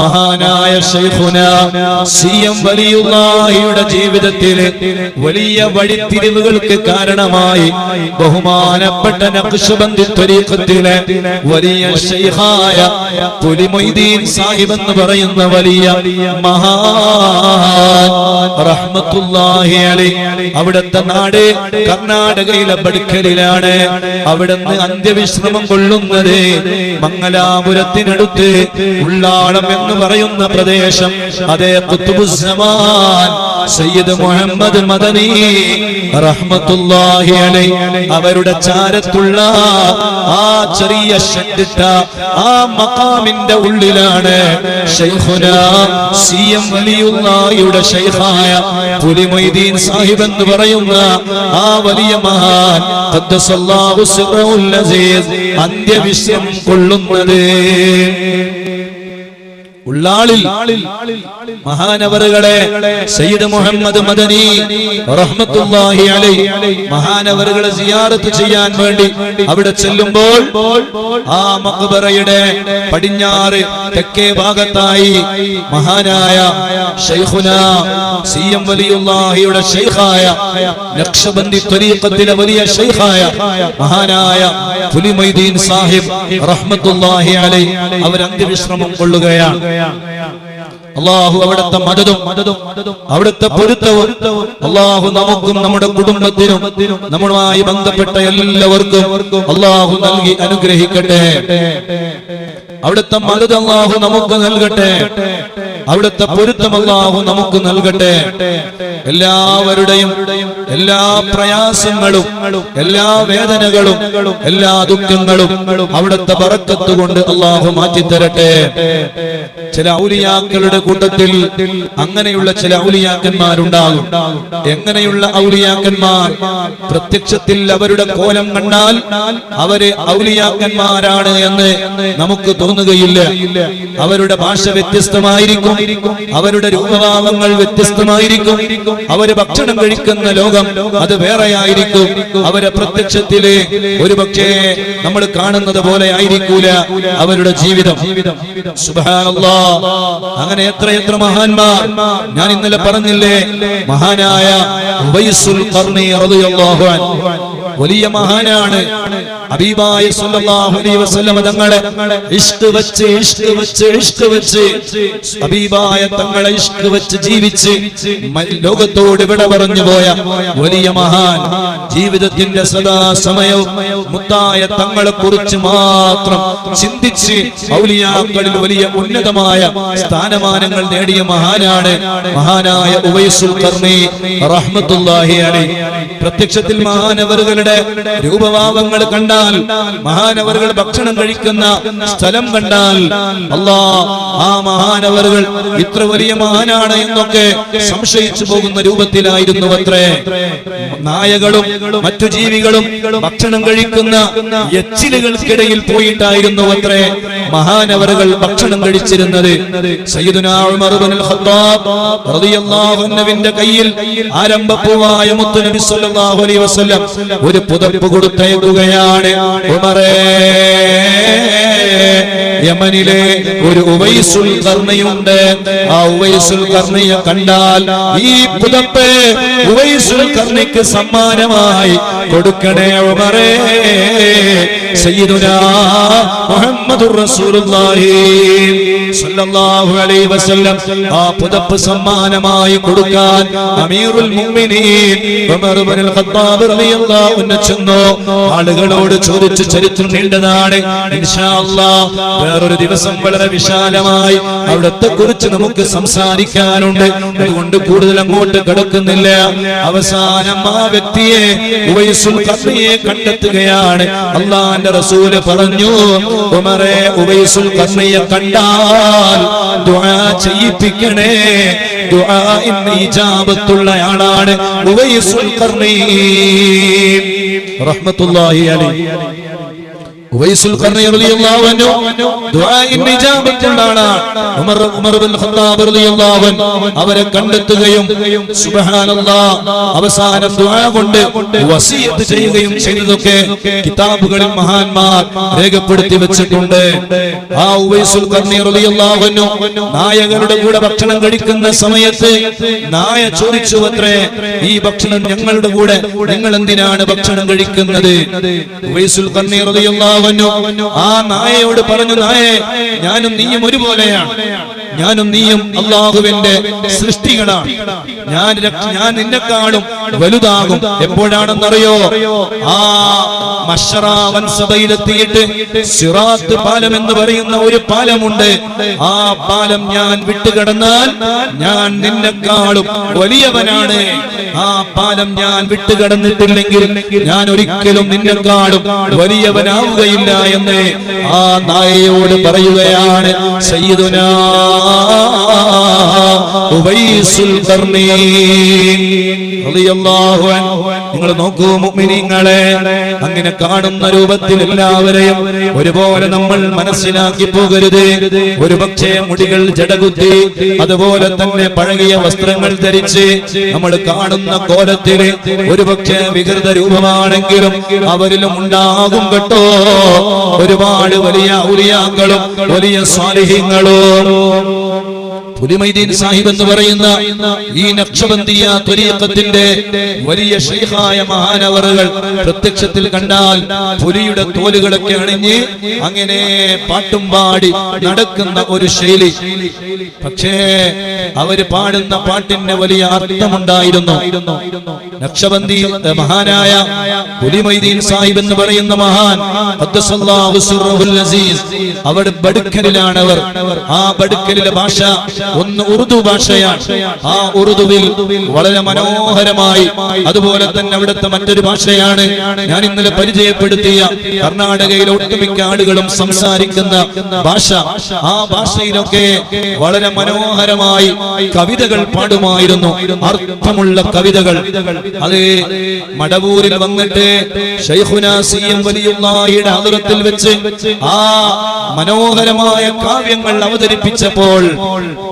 മഹാനായ C M വലിയുള്ളാഹിയുടെ ജീവിതത്തിൽ വലിയ വഴിത്തിരിവുകൾക്ക് കാരണമായി ബഹുമാനപ്പെട്ട നക്ഷബന്ധി ത്വരീഖത്തിലെ വലിയ ശൈഖായ പുലിമൊയ്തീൻ സാഹിബ് എന്ന് പറയുന്ന വലിയ റഹ്മത്തുള്ളാഹി അലൈഹി. അവിടുത്തെ നാട് കർണാടകയിലെ ബടുക്കലിലാണ് അവിടുന്ന് അന്ത്യവിശ്രമം കൊള്ളുന്നത് മംഗലാപുരത്തിനടുത്ത് ഉള്ളാളം എന്ന് പറയുന്ന പ്രദേശം അതേ കുത്തുബുസ്സമാൻ സയ്യിദ് മുഹമ്മദ് മദനി റഹ്മത്തുള്ളാഹി അലൈഹി. അവരുടെ ചാരത്തുള്ള ആ ചെറിയ ഷെഡിട്ട ആ മഖാമിന്റെ ഉള്ളിലാണ് ശൈഖുന സി എം വലിയുള്ളാഹിയുടെ ശൈഖായ പുലിമൊയ്തീൻ സാഹിബ് എന്ന് പറയുന്ന ആ വലിയ മഹാൻ അന്ത്യവിശ്രം കൊള്ളുന്നത്. ഉള്ളാളിൽ മഹാനവറുകളെ സയ്യിദ് മുഹമ്മദ് മദനി റഹ്മത്തുള്ളാഹി അലൈ മഹാനവറുകളെ സിയാറത്ത് ചെയ്യാൻ വേണ്ടി അവിടെ ചെല്ലുമ്പോൾ ആ മഖ്ബറയുടെ പടിഞ്ഞാറ് തെക്കേ ഭാഗത്തായി മഹാനായ ഷൈഖുന സി എം വലിയുള്ളാഹിയുടെ ശൈഖായ നക്ഷബന്ദി ത്വരീഖത്തിലെ വലിയ ശൈഖായ മഹാനായ പുലിമൈദീൻ സാഹിബ് റഹ്മത്തുള്ളാഹി അലൈ അവർ അന്ത്യവിശ്രമം കൊള്ളുകയാണ്. അള്ളാഹു അവിടുത്തെ മതതും അവിടുത്തെ പൊരുത്തവും അള്ളാഹു നമുക്കും നമ്മുടെ കുടുംബത്തിനും നമ്മളുമായി ബന്ധപ്പെട്ട എല്ലാവർക്കും അള്ളാഹു നൽകി അനുഗ്രഹിക്കട്ടെ. അവിടുത്തെ മതത് അള്ളാഹു നമുക്ക് നൽകട്ടെ. അവിടുത്തെ പൊരുത്തം അള്ളാഹു നമുക്ക് നൽകട്ടെ. എല്ലാവരുടെയും എല്ലാ പ്രയാസങ്ങളും എല്ലാ വേദനകളും എല്ലാ ദുഃഖങ്ങളും അവിടുത്തെ പറക്കത്ത് കൊണ്ട് അള്ളാഹു മാറ്റിത്തരട്ടെ. ചില ഔലിയാക്കളുടെ കൂട്ടത്തിൽ അങ്ങനെയുള്ള ചില ഔലിയാക്കന്മാരുണ്ടാകും. എങ്ങനെയുള്ള ഔലിയാക്കന്മാർ? പ്രത്യക്ഷത്തിൽ അവരുടെ കോലം കണ്ടാൽ അവർ ഔലിയാക്കന്മാരാണ് എന്ന് നമുക്ക് തോന്നുകയില്ല. അവരുടെ ഭാഷ വ്യത്യസ്തമായിരിക്കും. അവരുടെ രൂപഭാവങ്ങൾ വ്യത്യസ്തമായിരിക്കും. അവർ ഭക്ഷണം കഴിക്കുന്ന ലോകം അത് വേറെയായിരിക്കും. അവരെ പ്രത്യക്ഷത്തിലെ ഒരു പക്ഷേ നമ്മൾ കാണുന്നത് പോലെ ആയിരിക്കൂല അവരുടെ ജീവിതം. അങ്ങനെ എത്ര എത്ര മഹാന്മാർ. ഞാൻ ഇന്നലെ പറഞ്ഞില്ലേ മഹാനായ വലിയ മഹാനാണ്. ഹബീബായ സല്ലല്ലാഹു അലൈഹി വസല്ലം തങ്ങളെ ഇഷ്ക് വെച്ച് ഇഷ്ക് വെച്ച് ഇഷ്ക് വെച്ച് ഹബീബായ തങ്ങളെ ഇഷ്ക് വെച്ച് ജീവിച്ച് ലോകത്തോട് വിട പറഞ്ഞു പോയ വലിയ മഹാൻ. ജീവിതത്തിന്റെ സദാ സമയവും മുത്തായ തങ്ങളെ കുറിച്ച് മാത്രം ചിന്തിച്ച് ഔലിയാക്കളിൽ വലിയ ഉന്നതമായ സ്ഥാനമാനങ്ങൾ നേടിയ മഹാനാണ് മഹാനായ ഉവൈസുൽ കർണി റഹ്മത്തുള്ളാഹി അലൈഹി. പ്രത്യക്ഷത്തിൽ മഹാനവറുകളുടെ രൂപഭാവങ്ങൾ കണ്ടാൽ മഹാനവറുകൾ ഭക്ഷണം കഴിക്കുന്ന സ്ഥലം കണ്ടാൽ അല്ലാ ആ മഹാനവറുകൾ ഇത്ര വലിയ മഹാനാണ് എന്നൊക്കെ സംശയിച്ചു പോകുന്ന രൂപത്തിലായിരുന്നു അത്രേ നായകളും മറ്റു ജീവികളും ഭക്ഷണം കഴിക്കുന്ന എച്ചിലുകൾക്കിടയിൽ പോയിട്ടായിരുന്നു അത്രേ മഹാനവറുകൾ ഭക്ഷണം കഴിച്ചിരുന്നത്. സയ്യിദുനാ കയ്യിൽ ആരംഭപ്പൂവായ മുത്തുനബി സല്ലല്ലാഹു അലൈഹി വസല്ലം ഒരു പുതപ്പ് കൊടുത്തയക്കുകയാണ് ഉമറേ. യമനിലെ ഒരു ഉവൈസുൽ കർണയുണ്ട് ആ ഉവൈസുൽ കർണയെ കണ്ടാൽ ഈ പുതപ്പ് ഉവൈസുൽ കർണയ്ക്ക് സമ്മാനമായി കൊടുക്കണേ ഉമറേ. സയ്യിദുനാ റസൂലുള്ളാഹി അലൈഹി വസല്ലം. ആ സമ്മാനമായി കൊടുക്കാൻ അമീറുൽ മുഅ്മിനീൻ ആളുകളോട് ചോദിച്ചു ചരിത്രം നീണ്ടതാണ് ഇൻഷാ അല്ലാഹ് വേറൊരു ദിവസം വളരെ വിശാലമായി അവിടത്തെ കുറിച്ച് നമുക്ക് സംസാരിക്കാനുണ്ട്. അതുകൊണ്ട് കൂടുതൽ അങ്ങോട്ട് കിടക്കുന്നില്ല. അവസാനം ആ വ്യക്തിയെ കണ്ടെത്തുകയാണ്. അള്ളാൻ അള്ളാന്റെ റസൂൽ പറഞ്ഞു ഉമറെ ഉബൈസുൽ ഖർണിയെ കണ്ടാൽ ദുആ ചെയ്യിപ്പിക്കണേ. ദുആ ഇന്ന് ഇജാബത്തുള്ള ആളാണ് ഉബൈസുൽ ഖർണി റഹ്മത്തുള്ളാഹി അലൈഹി. അവരെ കണ്ടെത്തുകയും അവസാനം കൊണ്ട് വസിയത്ത് ചെയ്യുകയും ചെയ്തതൊക്കെ കിതാബുകളിൽ മഹാന്മാർ രേഖപ്പെടുത്തി വെച്ചിട്ടുണ്ട്. ആ ഉവൈസുൽ അൻഹു നായകരുടെ കൂടെ ഭക്ഷണം കഴിക്കുന്ന സമയത്ത് നായ ചോദിച്ചു അത്രേ ഈ ഭക്ഷണം ഞങ്ങളുടെ കൂടെ നിങ്ങൾ എന്തിനാണ് ഭക്ഷണം കഴിക്കുന്നത്? ഉവൈസുൽ ഖർനി അൻഹു ആ നായയോട് പറഞ്ഞു നായേ ഞാനും നീയും ഒരുപോലെയാണ്. ഞാനും നീയും അള്ളാഹുവിന്റെ സൃഷ്ടികളാണ്. ഞാൻ ഞാൻ നിന്നെക്കാളും വലുതാകും. എപ്പോഴാണെന്നറിയോ? ആ മഷറാവൻ സഭയിലെത്തിയിട്ട് സിറാത്ത് പാലം എന്ന് പറയുന്ന ഒരു പാലമുണ്ട്. ആ പാലം ഞാൻ വിട്ടുകടന്നാൽ ഞാൻ നിന്നെക്കാളും വലിയവനാണ്. ആ പാലം ഞാൻ വിട്ടുകടന്നിട്ടില്ലെങ്കിൽ ഞാൻ ഒരിക്കലും നിന്നെക്കാളും വലിയവനാവുകയില്ല എന്ന് ആ നായയോട് പറയുകയാണ് സയ്യിദുനാ നിങ്ങൾ നോക്കൂ മുഅ്മിനീങ്ങളെ അങ്ങനെ കാണുന്ന രൂപത്തിൽ എല്ലാവരെയും ഒരുപോലെ നമ്മൾ മനസ്സിലാക്കി പോകരുത്. ഒരു പക്ഷേ മുടികൾ ജടകുത്തി അതുപോലെ തന്നെ പഴകിയ വസ്ത്രങ്ങൾ ധരിച്ച് നമ്മൾ കാണുന്ന കോലത്തിൽ ഒരുപക്ഷെ വികൃത രൂപമാണെങ്കിലും അവരിലും ഉണ്ടാകും കേട്ടോ. ഒരുപാട് വലിയ ഔലിയാക്കളും വലിയ സ്വാലിഹ്യങ്ങളും Thank you. പുലിമൈദീൻ സാഹിബ് എന്ന് പറയുന്ന ഈ നക്ഷബന്ദിയ ത്വരീക്കത്തിന്റെ വലിയ ഷെയ്ഖായ മഹാനവറുകൾ പ്രത്യക്ഷത്തിൽ കണ്ടാൽ പുലിയുടെ തോലുകളൊക്കെ അണിഞ്ഞ് അങ്ങനെ പാട്ടും പാടി നടക്കുന്ന ഒരു ശൈലി. പക്ഷേ അവർ പാടുന്ന പാട്ടിന് വലിയ അർത്ഥമുണ്ടായിരുന്നു. നക്ഷബന്ദി മഹാനായ പുലിമൈദീൻ സാഹിബ് എന്ന് പറയുന്ന മഹാൻ അസീസ്. അവിടെ ബടുക്കലിലാണ് അവർ ആ ബടുക്കലിലെ ഭാഷ ഒന്ന് ഉറുദു ഭാഷയാണ്. ആ ഉറുദുവിൽ വളരെ മനോഹരമായി അതുപോലെ തന്നെ അവിടുത്തെ മറ്റൊരു ഭാഷയാണ്. ഞാൻ ഇന്നലെ പരിചയപ്പെടുത്തിയ കർണാടകയിലെ ഒട്ടുമിക്ക ആളുകളും സംസാരിക്കുന്ന ഭാഷ. ആ ഭാഷയിലൊക്കെ വളരെ മനോഹരമായി കവിതകൾ പാടുമായിരുന്നു. അർത്ഥമുള്ള കവിതകൾ. അത് മടവൂരിൽ വന്നിട്ട് ആദുരത്തിൽ വെച്ച് ആ മനോഹരമായ കാവ്യങ്ങൾ അവതരിപ്പിച്ചപ്പോൾ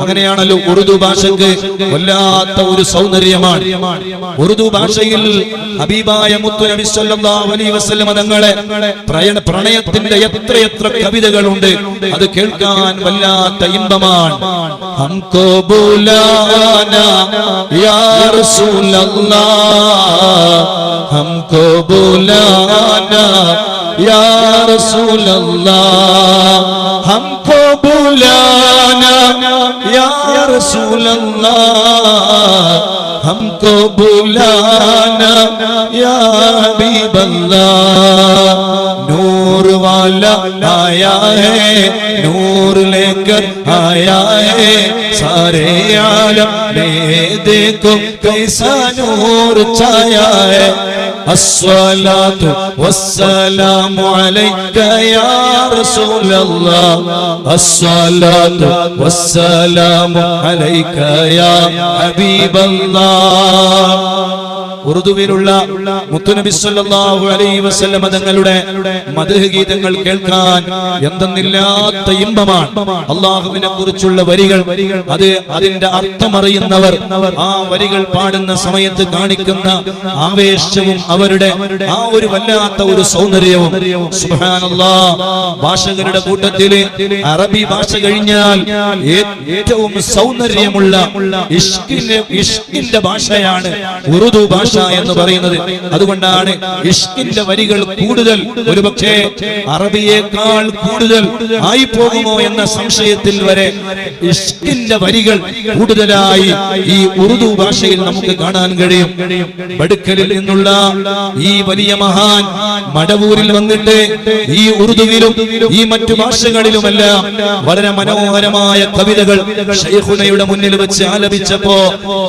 അങ്ങനെയാണല്ലോ ഉറുദു ഭാഷക്ക് വല്ലാത്ത ഒരു സൗന്ദര്യമാണ്. ഉറുദു ഭാഷയിൽ ഹബീബായ മുത്തു നബി സല്ലല്ലാഹു അലൈഹി വസല്ലം തങ്ങളെ പ്രയണ പ്രണയത്തിന്റെ എത്രയെത്ര കവിതകളുണ്ട്. അത് കേൾക്കാൻ വല്ലാത്ത ഇമ്പമാണ്. ഹംകോ ബുലാനാ യാ റസൂലല്ലാഹ്. ഹംകോ ബുലാനാ യാ റസൂലല്ലാഹ്. ഹംകോ ബുലാന യാ റസൂലല്ലാഹ് हमको बुलाना या हबीब अल्लाह नूर वाला आया है नूर लेकर आया है सारे आलम में देखो कैसा नूर छाया है الصلاة والسلام عليك يا رسول الله الصلاة والسلام عليك يا حبيب الله الله ഉറുദുവിലുള്ള മുത്തുനബി സല്ലല്ലാഹു അലൈഹി വസല്ലമ തങ്ങളുടെ മദ്ഹ് ഗീതങ്ങൾ കേൾക്കാൻ എന്തെന്നില്ലാത്ത ഇമ്പമാണ്. അള്ളാഹുവിനെ കുറിച്ചുള്ള വരികൾ അത് അതിന്റെ അർത്ഥമറിയുന്നവർ ആ വരികൾ പാടുന്ന സമയത്ത് കാണിക്കുന്ന ആവേശവും അവരുടെ ആ ഒരു വല്ലാത്ത ഒരു സൗന്ദര്യവും. സുബ്ഹാനല്ലാ. ഭാഷകരുടെ കൂട്ടത്തിൽ അറബി ഭാഷ കഴിഞ്ഞാൽ ഏറ്റവും സൗന്ദര്യമുള്ള ഇഷ്കിന്റെ ഇഷ്കിന്റെ ഭാഷയാണ് ഉറുദു ഭാഷ. എന്ന് പറയുന്നത്. അതുകൊണ്ടാണ് ഇഷ്കിന്റെ വരികൾ കൂടുതൽ. ഒരു പക്ഷേ അറബിയേക്കാൾ കൂടുതൽ ആയി പോകുമോ എന്ന സംശയത്തിൽ വരെ ഇഷ്കിന്റെ വരികൾ കൂടുതലായി ഈ ഉറുദു ഭാഷയിൽ നമുക്ക് കാണാൻ കഴിയും. ബടുക്കലിൽ നിന്നുള്ള ഈ വലിയ മഹാൻ മടവൂരിൽ വന്നിട്ട് ഈ ഉറുദുവിലും ഈ മറ്റു ഭാഷകളിലുമെല്ലാം വളരെ മനോഹരമായ കവിതകൾ ഷെയ്ഖുനയുടെ മുന്നിൽ വെച്ച് ആലപിച്ചപ്പോ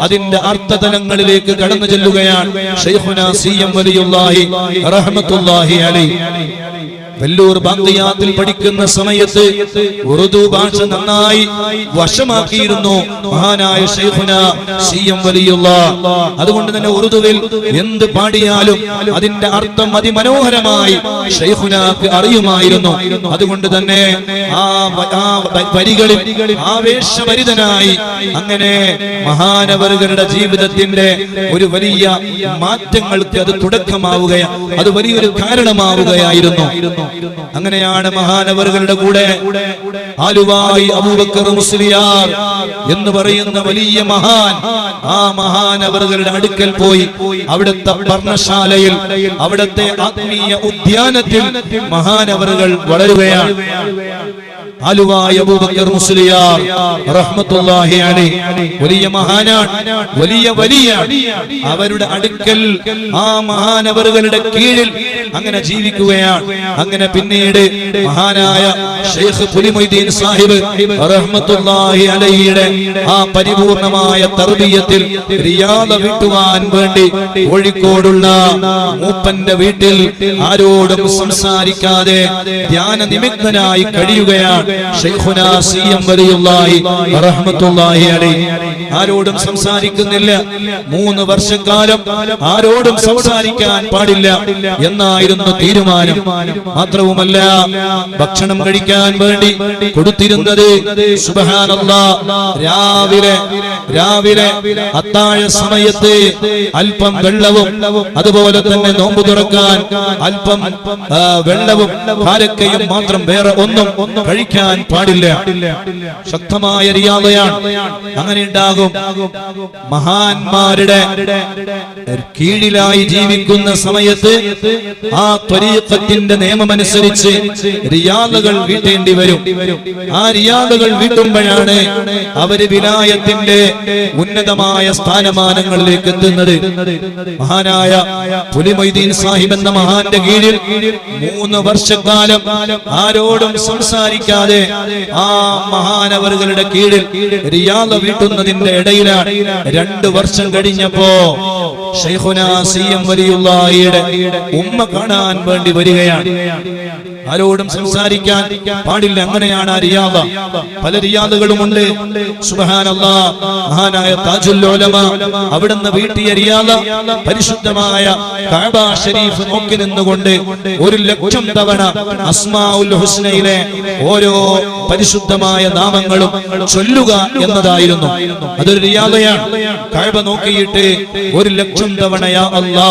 അതിന്റെ അർത്ഥതലങ്ങളിലേക്ക് കടന്നു ചെല്ലുകയാണ്. ഷെയ്ഖുന വെല്ലൂർ ബാന്തിയാത്തിൽ പഠിക്കുന്ന സമയത്ത് ഉറുദു ഭാഷ നന്നായി വശമാക്കിയിരുന്നു. മഹാനായ ഷെയ്ഖുന സി എം വലിയുള്ള. അതുകൊണ്ട് തന്നെ ഉറുദുവിൽ എന്ത് പാടിയാലും അതിന്റെ അർത്ഥം അതിമനോഹരമായി ഷെയ്ഖുനാക്ക് അറിയുമായിരുന്നു. അതുകൊണ്ട് തന്നെ ആ വരികളിൽ ആവേശഭരിതനായി അങ്ങനെ മഹാനവറുകളുടെ ജീവിതത്തിന്റെ ഒരു വലിയ മാറ്റങ്ങൾക്ക് അത് തുടക്കമാവുകയാണ് അത് വലിയൊരു കാരണമാവുകയായിരുന്നു. അങ്ങനെയാണ് മഹാനവറുകളുടെ കൂടെ. ആലുവായി അബൂബക്കർ മുസ്ലിയാർ എന്ന് പറയുന്ന വലിയ മഹാൻ. ആ മഹാനവറുകളുടെ അടുക്കൽ പോയി അവിടുത്തെ പർണശാലയിൽ അവിടുത്തെ ആത്മീയ ഉദ്യാനത്തിൽ മഹാനവറുകൾ വളരുകയാണ്. ആലുവായ അബൂബക്കർ മുസ്ലിയാർ റഹ്മത്തുള്ളാഹി അലൈഹി. വലിയ മഹാനാണ് വലിയ വലിയ. അവരുടെ അടുക്കൽ ആ മഹാനവറുകളുടെ കീഴിൽ അങ്ങനെ ജീവിക്കുകയാണ്. അങ്ങനെ പിന്നീട് മഹാനായ ഷെയ്ഖ് പുലിമൊയ്തീൻ സാഹിബ് റഹ്മത്തുള്ളാഹി ആ പരിപൂർണമായ തർബീയത്തിൽ റിയാദ വിട്ടുവാൻ വേണ്ടി കോഴിക്കോടുള്ള മൂപ്പന്റെ വീട്ടിൽ ആരോടും സംസാരിക്കാതെ ധ്യാന നിമിത്തനായി കഴിയുകയാണ്. ആരോടും സംസാരിക്കുന്നില്ല. മൂന്ന് വർഷക്കാലം ആരോടും സംസാരിക്കാൻ പാടില്ല എന്നായിരുന്നു തീരുമാനം. മാത്രവുമല്ല ഭക്ഷണം കഴിക്കാൻ വേണ്ടി കൊടുത്തിരുന്നത് രാവിലെ രാവിലെ അത്താഴ സമയത്ത് അല്പം വെള്ളവും അതുപോലെ തന്നെ നോമ്പ് തുറക്കാൻ അല്പം വെള്ളവും കാരക്കയും മാത്രം വേറെ ഒന്നും കഴിക്കാൻ പാടില്ല. ശക്തമായ റിയാദയാണ് അങ്ങനെ ഉണ്ടാകും. മഹാന്മാരുടെ കീഴിലായി ജീവിക്കുന്ന സമയത്ത് ആ ത്വരീത്തത്തിന്റെ നിയമമനുസരിച്ച് റിയാദകൾ വീട്ടേണ്ടി വരും. ആ റിയാദകൾ വീട്ടുമ്പോഴാണ് അവർ വിലായത്തിന്റെ ഉന്നതമായ സ്ഥാനമാനങ്ങളിലേക്ക് എത്തുന്നത്. മഹാനായ പുലിമൊയ്തീൻ സാഹിബ് എന്ന മഹാന്റെ കീഴിൽ മൂന്ന് വർഷക്കാലം ആരോടും സംസാരിക്കാതെ ആ മഹാനവറുകളുടെ കീഴിൽ റിയാദ വീട്ടുന്നതിന്റെ ഇടയിലാണ്. രണ്ട് വർഷം കഴിഞ്ഞപ്പോ ഷെയ്ഖുന സി എം വലിയുള്ളാഹിയുടെ ഉമ്മ കാണാൻ വേണ്ടി വരികയാണ്. ആരോടും സംസാരിക്കാൻ പാടില്ല. അങ്ങനെയാണ് ആ റിയാദ. പല റിയാദകളുമുണ്ട്. ഉണ്ട് മഹാനായ താജുൽ ഉലമ അവിടുന്ന് വീട്ടിയ റിയാദ പരിശുദ്ധമായ കഅബ ഷരീഫ് നോക്കി നിന്നുകൊണ്ട് ഒരു ലക്ഷം തവണ അസ്മാഉൽ ഹുസ്നയിലെ ഓരോ പരിശുദ്ധമായ നാമങ്ങളും ചൊല്ലുക എന്നതായിരുന്നു. അതൊരു റിയാദയാണ്. കഴിവ നോക്കിയിട്ട് ഒരു ലക്ഷം തവണയാ അല്ലാ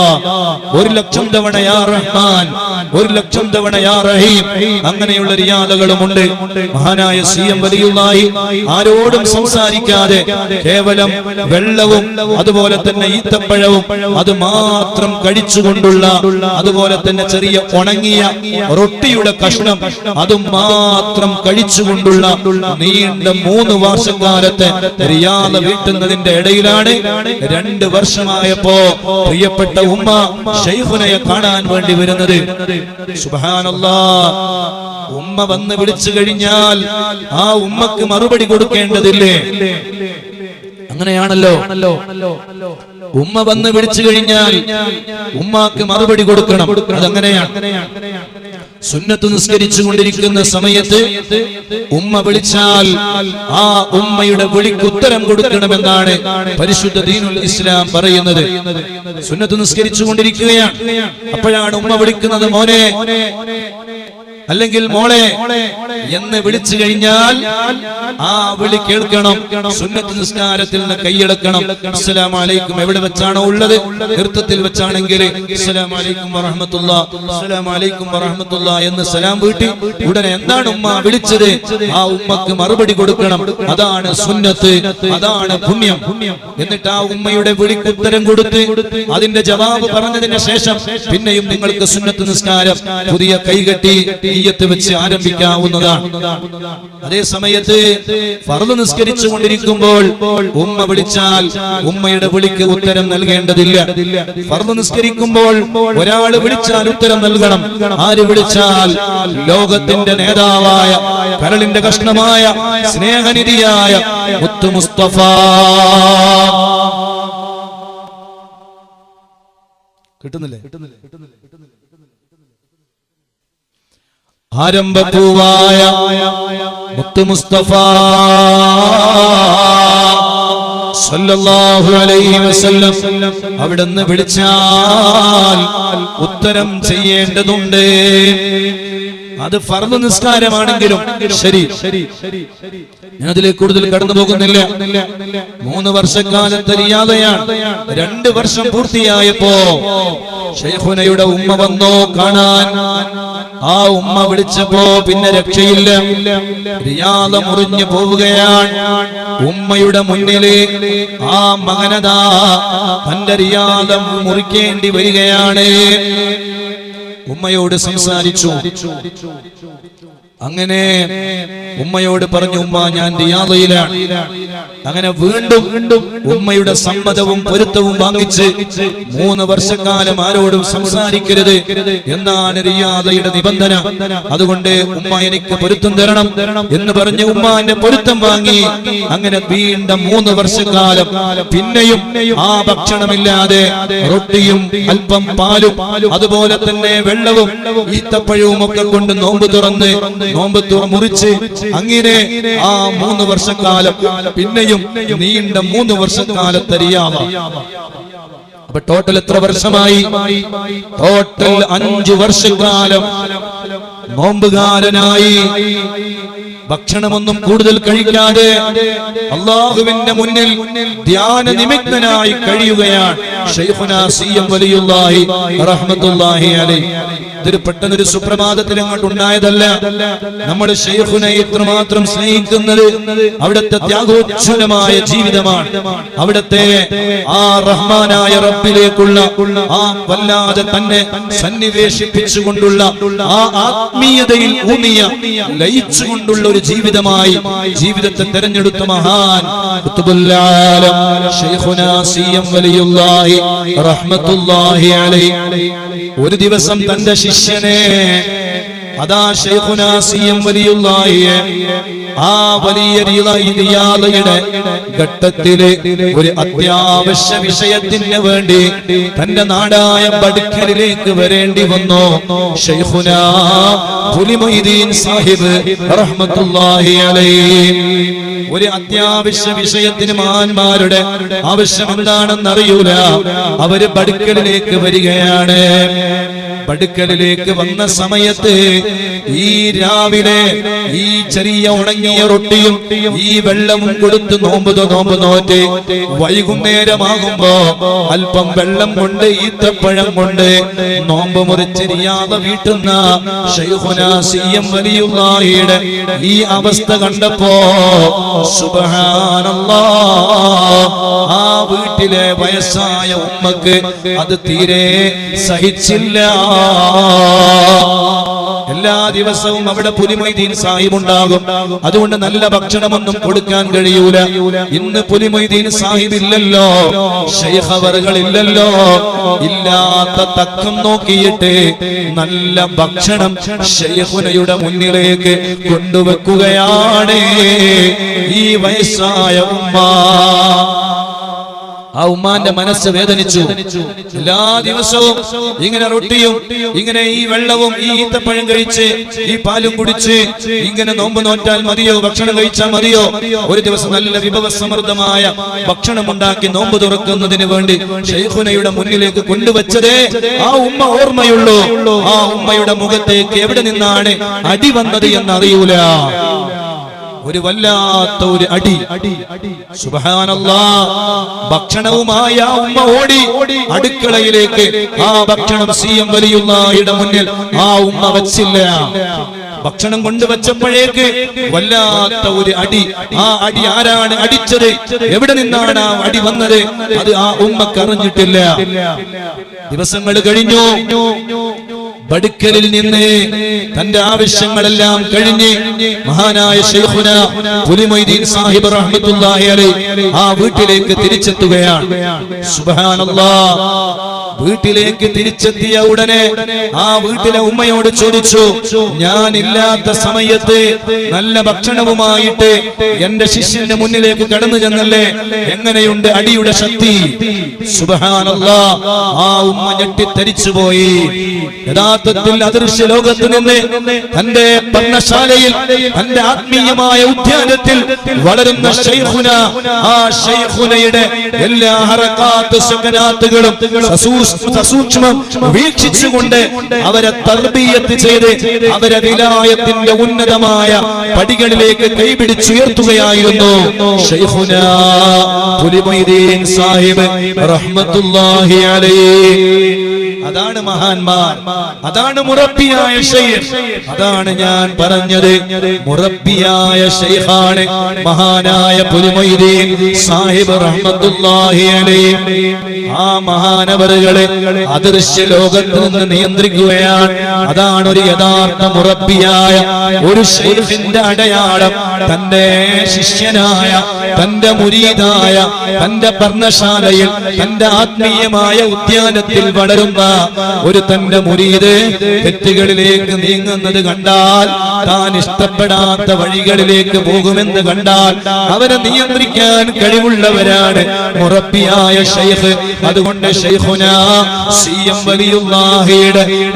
ഒരു ലക്ഷം തവണയാ റഹ്മാൻ ഒരു ലക്ഷം തവണയാ റഹീം. അങ്ങനെയുള്ള റിയാദകളുമുണ്ട്. മഹാനായ സി എം വലിയുമായി ആരോടും സംസാരിക്കാതെ കേവലം വെള്ളവും അതുപോലെ തന്നെ ഈത്തപ്പഴവും അത് മാത്രം കഴിച്ചുകൊണ്ടുള്ള അതുപോലെ തന്നെ ചെറിയ ഉണങ്ങിയ റൊട്ടിയുടെ കഷ്ണം അതും മാത്രം കഴിച്ചുകൊണ്ടുള്ള നീണ്ട മൂന്ന് വർഷക്കാലത്തെ റിയാദ വീട്ടുന്നതിന്റെ ഇടയിലാണ് രണ്ട് വർഷമായപ്പോ പ്രിയപ്പെട്ട ഉമ്മ ഷെയ്ഖുനയെ കാണാൻ വേണ്ടി വരുന്നത്. ഉമ്മ വന്ന് വിളിച്ചു കഴിഞ്ഞാൽ ആ ഉമ്മക്ക് മറുപടി കൊടുക്കേണ്ടതില്ലേ? അങ്ങനെയാണല്ലോ. ഉമ്മ വന്ന് വിളിച്ചു കഴിഞ്ഞാൽ ഉമ്മാക്ക് മറുപടി കൊടുക്കണം. അതങ്ങനെയാണ്. സുന്നത്ത് നിസ്കരിച്ചു കൊണ്ടിരിക്കുന്ന സമയത്ത് ഉമ്മ വിളിച്ചാൽ ആ ഉമ്മയുടെ വിളിക്ക് ഉത്തരം കൊടുക്കണമെന്നാണ് പരിശുദ്ധ ദീനുൽ ഇസ്ലാം പറയുന്നത്. സുന്നത്ത് നിസ്കരിച്ചു കൊണ്ടിരിക്കുകയാണ് അപ്പോഴാണ് ഉമ്മ വിളിക്കുന്നത് മോനെ അല്ലെങ്കിൽ മോളെ എന്ന് വിളിച്ചു കഴിഞ്ഞാൽ ആ വിളി കേൾക്കണം. സുന്നത്ത് നിസ്കാരത്തിൽ നിന്ന് കൈയെടുക്കണം. അസ്സലാം അലൈക്കും. എവിടെ വെച്ചാണോ ഉള്ളത്? നൃത്തത്തിൽ വെച്ചാണെങ്കിൽ അസ്സലാം അലൈക്കും വറഹ്മത്തുള്ള അസ്സലാം അലൈക്കും വറഹ്മത്തുള്ള എന്ന് സലാം വീട്ടി ഉടനെ എന്താണ് ഉമ്മ വിളിച്ചത്? ആ ഉമ്മക്ക് മറുപടി കൊടുക്കണം. അതാണ് സുന്നത്ത് അതാണ് പുണ്യം. എന്നിട്ട് ആ ഉമ്മയുടെ വിളിക്ക് ഉത്തരം കൊടുത്ത് അതിന്റെ ജവാബ് പറഞ്ഞതിന് ശേഷം പിന്നെയും നിങ്ങൾക്ക് സുന്നത്ത് നിസ്കാരം പുതിയ കൈകെട്ടി ഈയത്ത് വെച്ച് ആരംഭിക്കാവുന്നതാണ്. അതേ സമയത്ത് ഫർദ് നിസ്കരിച്ചു കൊണ്ടിരിക്കുമ്പോൾ ഉമ്മ വിളിച്ചാൽ ഉമ്മയുടെ വിളിക്ക് ഉത്തരം നൽകേണ്ടതില്ല. ഫർദ് നിസ്കരിക്കുമ്പോൾ ഒരാൾ വിളിച്ചാൽ ഉത്തരം നൽകണം. ആര് വിളിച്ചാൽ ലോകത്തിന്റെ നേതാവായ കരളിന്റെ കഷ്ണമായ സ്നേഹനിധിയായ മുത്തു മുസ്തഫ. കിട്ടുന്നില്ലേ? കിട്ടുന്നില്ലേ? ആരംഭപ്പൂവായ മുത്തു മുസ്തഫ സല്ലല്ലാഹു അലൈഹി വസല്ലം അവിടുന്ന് വിളിച്ചാൽ ഉത്തരം ചെയ്യേണ്ടതുണ്ട്. അത് ഫർദ് നിസ്കാരമാണെങ്കിലും ശരി. ഞാൻ അതിലേക്ക് കൂടുതൽ കടന്നു പോകുന്നില്ല. മൂന്ന് വർഷക്കാലത്തെ റിയാദയാണ്. രണ്ട് വർഷം പൂർത്തിയായപ്പോ ഷെയ്ഖുനയുടെ ഉമ്മ വന്നോ കാണാൻ. ആ ഉമ്മ വിളിച്ചപ്പോ പിന്നെ രക്ഷയില്ല. റിയാദ മുറിഞ്ഞു പോവുകയാണ്. ഉമ്മയുടെ മുന്നിൽ ആ മകനതാ തന്റെ റിയാദം മുറിക്കേണ്ടി വരികയാണ്. ഉമ്മയോട് സംസാരിച്ചു. അങ്ങനെ ഉമ്മയോട് പറഞ്ഞു ഉമ്മ ഞാൻ റിയാദയിലാണ്. അങ്ങനെ വീണ്ടും വീണ്ടും ഉമ്മയുടെ സമ്മതവും പൊരുത്തവും വാങ്ങിച്ച് മൂന്ന് വർഷക്കാലം ആരോടും സംസാരിക്കരുത് എന്നാണ് റിയാദയുടെ നിബന്ധന. അതുകൊണ്ട് ഉമ്മ എനിക്ക് പൊരുത്തം തരണം എന്ന് പറഞ്ഞ് ഉമ്മാന്റെ പൊരുത്തം വാങ്ങി. അങ്ങനെ വീണ്ടും മൂന്ന് വർഷക്കാലം പിന്നെയും ആ ഭക്ഷണമില്ലാതെ റൊട്ടിയും അല്പം പാലും അതുപോലെ തന്നെ വെള്ളവും ഈത്തപ്പഴവും ഒക്കെ കൊണ്ട് നോമ്പ് തുറന്ന് നോമ്പ് മുറിച്ച് അങ്ങനെ ആ മൂന്ന് വർഷക്കാലം പിന്നെയും നീണ്ട മൂന്ന് വർഷക്കാലത്തെ റിയാദ അപ്പൊ ടോട്ടൽ എത്ര വർഷമായി? ടോട്ടൽ അഞ്ചു വർഷക്കാലം നോമ്പുകാരനായി. ഭക്ഷണമൊന്നും കൂടുതൽ കഴിക്കാതെ അള്ളാഹുവിന്റെ മുന്നിൽ ധ്യാന നിമിഗ്നനായി കഴിയുകയാണ്. ഇതൊരു പെട്ടെന്നൊരു സുപ്രഭാതത്തിൽ അങ്ങോട്ട് ഉണ്ടായതല്ല. നമ്മുടെ ഷെയ്ഖുനെ ഇത്രമാത്രം സ്നേഹിക്കുന്നത് അവിടുത്തെ ത്യാഗോജ്വലമായ ജീവിതമാണ്. അവിടുത്തെ ആ റഹ്മാനായ റബ്ബിലേക്കുള്ള ആ വല്ലാതെ തന്നെ സന്നിവേശിപ്പിച്ചുകൊണ്ടുള്ള ആ ആത്മീയതയിൽ ഊന്നിയ ലയിച്ചുകൊണ്ടുള്ള ഒരു ജീവിതമായി ജീവിതത്തെ തെരഞ്ഞെടുത്ത മഹാൻ ഷെയ്ഖുനാ സി എം വലിയുല്ലാഹി റഹ്മത്തുല്ലാഹി അലൈഹി ഒരു ദിവസം തന്റെ ശിഷ്യനെ അതാ ആ വലിയ റിയാദയുടെ ഘട്ടത്തിൽ ഒരു അത്യാവശ്യ വിഷയത്തിന് വേണ്ടി തന്റെ നാടായ ബടുക്കലിലേക്ക് വരേണ്ടി വന്നു. ഷെയ്ഖുനാ പുലിമൊയ്തീൻ സാഹിബ് റഹ്മത്തുല്ലാഹി അലൈഹി ഒരു അത്യാവശ്യ വിഷയത്തിന് മാന്മാരുടെ ആവശ്യം എന്താണെന്ന് അറിയൂല അവർ പടുക്കലിലേക്ക് വരികയാണ്. ബടുക്കലിലേക്ക് വന്ന സമയത്ത് ഈ രാവിലെ ഈ ചെറിയ ഉണങ്ങിയ റൊട്ടിയും ഈ വെള്ളവും കൊടുത്ത് നോമ്പ് നോമ്പ് നോറ്റ് വൈകുന്നേരമാകുമ്പോ അല്പം വെള്ളം കൊണ്ട് ഈത്തപ്പഴം കൊണ്ട് നോമ്പ് മുറിച്ചെരിയാതെ വീട്ടുന്ന ഷെയ്ഖുനാ സി എം ഈ അവസ്ഥ കണ്ടപ്പോ ആ വീട്ടിലെ വയസ്സായ ഉമ്മക്ക് അത് തീരെ സഹിച്ചില്ല. എല്ലാ ദിവസവും അവിടെ പുലിമൊയ്തീൻ സാഹിബ് ഉണ്ടാകും. അതുകൊണ്ട് നല്ല ഭക്ഷണമൊന്നും കൊടുക്കാൻ കഴിയൂല. ഇന്ന് പുലിമൊയ്തീൻ സാഹിബ് ഇല്ലല്ലോ. ഇല്ലല്ലോ ഇല്ലാത്ത തക്കം നോക്കിയിട്ട് നല്ല ഭക്ഷണം ഷെയ്ഹുനയുടെ മുന്നിലേക്ക് കൊണ്ടുവെക്കുകയാണ് ഈ വയസ്സായ ഉമ്മ. ആ ഉമ്മാന്റെ മനസ്സ് വേദനിച്ചു. എല്ലാ ദിവസവും ഇങ്ങനെ റൊട്ടിയും ഇങ്ങനെ ഈ വെള്ളവും ഈ ഈത്തപ്പഴം കഴിച്ച് ഈ പാലും കുടിച്ച് ഇങ്ങനെ നോമ്പ് നോറ്റാൽ മതിയോ? ഭക്ഷണം കഴിച്ചാൽ മതിയോ? ഒരു ദിവസം നല്ല വിഭവസമൃദ്ധമായ ഭക്ഷണം ഉണ്ടാക്കി നോമ്പ് തുറക്കുന്നതിന് വേണ്ടി ഷെയ്ഖുനയുടെ മുന്നിലേക്ക് കൊണ്ടുവച്ചതേ ആ ഉമ്മ ഓർമ്മയുള്ളൂ. ആ ഉമ്മയുടെ മുഖത്തേക്ക് എവിടെ നിന്നാണ് അടി വന്നത് എന്നറിയൂല. ഒരു വല്ലാത്ത ഒരു അടി. സുബഹാനല്ലാ. ഭക്ഷണവുമായ ഉമ്മ ഓടി അടുക്കളയിലേക്ക് ആ ഭക്ഷണം സി എം വലിയുള്ളയുടെ മുന്നിൽ ആ ഉമ്മ വച്ചില്ല. ഭക്ഷണം കൊണ്ടുവച്ചപ്പോഴേക്ക് വല്ലാത്ത ഒരു അടി. ആ അടി ആരാണ് അടിച്ചത്? എവിടെ നിന്നാണ് ആ അടി വന്നത്? അത് ആ ഉമ്മക്ക് അറിഞ്ഞിട്ടില്ല. ദിവസങ്ങൾ കഴിഞ്ഞു. ബടുക്കലിൽ നിന്ന് തന്റെ ആവശ്യങ്ങളെല്ലാം കഴിഞ്ഞ് മഹാനായ ഷെയ്ഖുന പുലിമൊയ്തീൻ സാഹിബ് റഹ്മത്തുള്ളാഹി അലൈഹി ആ വീട്ടിലേക്ക് തിരിച്ചെത്തുകയാണ്. സുബ്ഹാനല്ലാ. വീട്ടിലേക്ക് തിരിച്ചെത്തിയ ഉടനെ ആ വീട്ടിലെ ഉമ്മയോട് ചോദിച്ചു ഞാനില്ലാത്ത സമയത്ത് നല്ല ഭക്ഷണവുമായിട്ട് എന്റെ ശിഷ്യന്റെ മുന്നിലേക്ക് കടന്നു ചെന്നല്ലേ? എങ്ങനെയുണ്ട് അടിയുടെ ശക്തി? സുബഹാനല്ല ആ ഉമ്മ ഞെട്ടിത്തരിച്ചു പോയി. യഥാർത്ഥത്തിൽ അദൃശ്യ ലോകത്ത് നിന്ന് തന്റെ പർണശാലയിൽ തന്റെ ആത്മീയമായ ഉദ്യാനത്തിൽ വളരുന്ന ഷെയ്ഖുന ആ ഷെയ്ഖുനയുടെ എല്ലാ ഹറക്കാത്ത് സുഖനാത്തുകളും സസൂക്ഷ്മം വീക്ഷിച്ചുകൊണ്ട് അവരെ തർബീയത്ത് ചെയ്ത് അവരെ വിലായത്തിന്റെ ഉന്നതമായ പടികളിലേക്ക് കൈപിടിച്ചുയർത്തുകയായിരുന്നു സാഹിബ് അലൈഹി. അതാണ് മഹാന്മാർ. അതാണ് മുറബിയായ ഷെയ്ഖ്. അതാണ് ഞാൻ പറഞ്ഞത്. മുറബിയായ ഷെയ്ഖാണ് മഹാനായ പുലിമൊയ്തീൻ സാഹിബ് റഹ്മത്തുള്ളാഹി അലൈഹി. ആ മഹാനവറുകളെ അദൃശ്യ ലോകത്ത് നിന്ന് നിയന്ത്രിക്കുകയാണ്. അതാണ് ഒരു യഥാർത്ഥ മുറപ്പിയായ ഒരു ശൈഖിന്റെ അടയാളം. തന്റെ ശിഷ്യനായ തന്റെ മുരീതായ തന്റെ പർണശാലയിൽ തന്റെ ആത്മീയമായ ഉദ്യാനത്തിൽ വളരുന്ന ഒരു തന്റെ മുരീത് തെറ്റുകളിലേക്ക് നീങ്ങുന്നത് കണ്ടാൽ താൻ ഇഷ്ടപ്പെടാത്ത വഴികളിലേക്ക് പോകുമെന്ന് കണ്ടാൽ അവരെ നിയന്ത്രിക്കാൻ കഴിവുള്ളവരാണ് മുറപ്പിയായ ഷെയ്ഖ് അതുകൊണ്ട് ഷെയ്ഖുന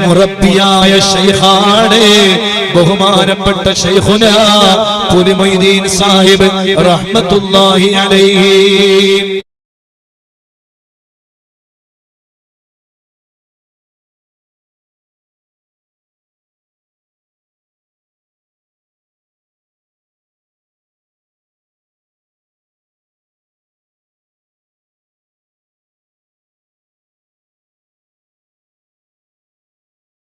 മുറപ്പിയായ ബഹുമാനപ്പെട്ട പുലിമൊയ്തീൻ സാഹിബ് റഹ്മത്തുള്ളാഹി അലൈഹി.